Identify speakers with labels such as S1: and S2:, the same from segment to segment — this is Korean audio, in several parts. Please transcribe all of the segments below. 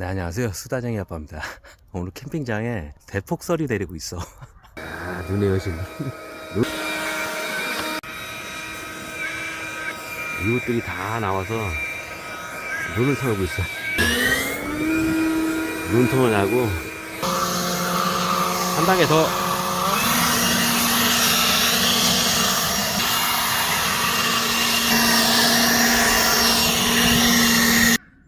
S1: 네, 안녕하세요. 수다쟁이 아빠입니다. 오늘 캠핑장에 대폭설이 내리고 있어.
S2: 아, 눈의 여신. 눈... 이웃들이 다 나와서 눈을 타고 있어. 눈통을 나고 한 방에 더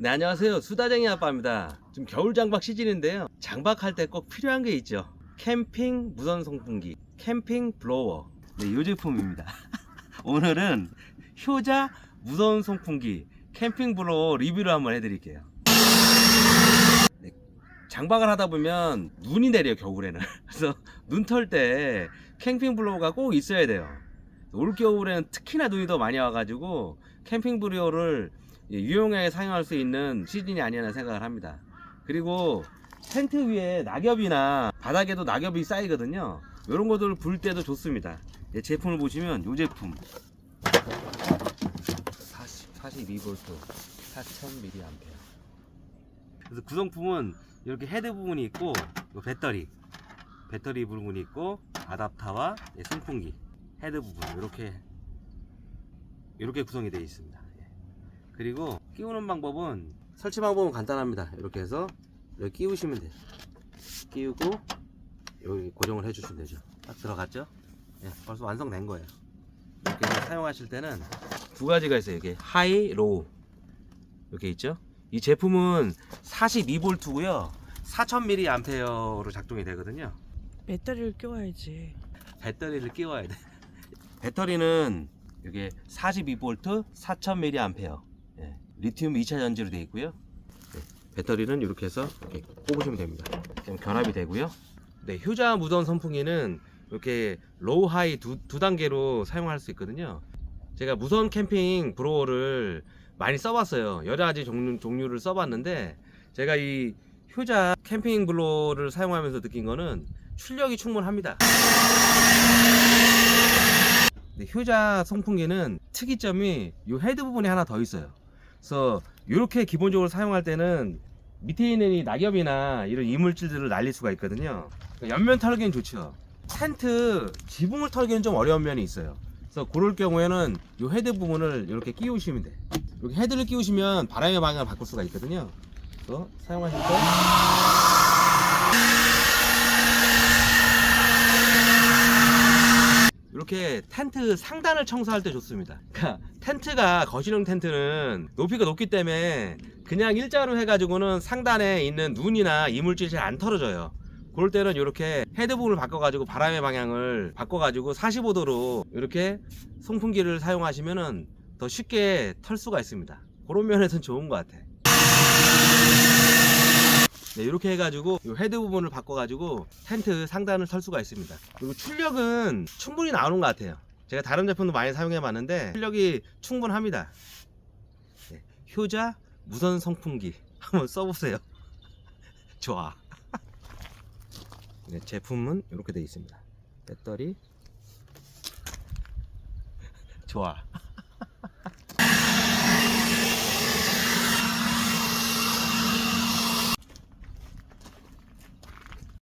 S1: 네, 안녕하세요. 수다쟁이 아빠입니다. 지금 겨울 장박 시즌인데요. 장박할 때 꼭 필요한 게 있죠. 캠핑 무선 송풍기, 캠핑 블로워. 네, 이 제품입니다. 오늘은 효자 무선 송풍기, 캠핑 블로워 리뷰를 한번 해드릴게요. 네, 장박을 하다 보면 눈이 내려요, 겨울에는. 그래서 눈 털 때 캠핑 블로워가 꼭 있어야 돼요. 올 겨울에는 특히나 눈이 더 많이 와가지고 캠핑 예, 유용하게 사용할 수 있는 시즌이 아니라는 생각을 합니다. 그리고 텐트 위에 낙엽이나 바닥에도 낙엽이 쌓이거든요. 이런 것들을 불 때도 좋습니다. 예, 제품을 보시면 이 제품 40, 42V 4000mAh 그래서 구성품은 이렇게 헤드 부분이 있고 요 배터리 배터리 부분이 있고 아답타와 예, 송풍기 헤드 부분 이렇게 이렇게 구성이 되어 있습니다. 예. 그리고 끼우는 방법은 설치 방법은 간단합니다. 이렇게 해서 여기 끼우시면 돼요. 끼우고 여기 고정을 해주시면 되죠. 딱 들어갔죠? 예, 벌써 완성된 거예요. 이렇게 사용하실 때는 두 가지가 있어요. 이게 하이, 로우 이렇게 있죠? 이 제품은 42V고요. 4000mAh로 작동이 되거든요.
S3: 배터리를 껴와야지.
S1: 배터리를 끼워야 돼. 배터리는 이게 42V 4000mAh. 예, 리튬 2차 전지로 되어 있고요. 네, 배터리는 이렇게 해서 이렇게 꼽으시면 됩니다. 지금 결합이 되고요. 네, 효자 무선 선풍기는 이렇게 로우 하이 두, 두 단계로 사용할 수 있거든요. 제가 무선 캠핑 브로어를 많이 써봤어요. 여러 가지 종류, 종류를 써봤는데 제가 이 효자 캠핑 블로어를 사용하면서 느낀 거는 출력이 충분합니다. 근데 효자 송풍기는 특이점이 이 헤드 부분에 하나 더 있어요. 그래서 이렇게 기본적으로 사용할 때는 밑에 있는 이 낙엽이나 이런 이물질들을 날릴 수가 있거든요. 그러니까 옆면 털기는 좋죠. 텐트 지붕을 털기는 좀 어려운 면이 있어요. 그래서 그럴 경우에는 이 헤드 부분을 이렇게 끼우시면 돼. 여기 헤드를 끼우시면 바람의 방향을 바꿀 수가 있거든요. 그래서 사용하실 때 이렇게 텐트 상단을 청소할 때 좋습니다. 그러니까 텐트가 거실형 텐트는 높이가 높기 때문에 그냥 일자로 해가지고는 상단에 있는 눈이나 이물질이 잘 안 털어져요. 그럴 때는 이렇게 헤드 부분을 바꿔가지고 바람의 방향을 바꿔가지고 45도로 이렇게 송풍기를 사용하시면은 더 쉽게 털 수가 있습니다. 그런 면에서는 좋은 것 같아. 네, 이렇게 해가지고 이 헤드 부분을 바꿔가지고 텐트 상단을 털 수가 있습니다. 그리고 출력은 충분히 나오는 것 같아요. 제가 다른 제품도 많이 사용해봤는데 출력이 충분합니다. 네, 효자 무선 선풍기 한번 써보세요. 좋아. 네, 제품은 이렇게 되어 있습니다. 배터리 좋아.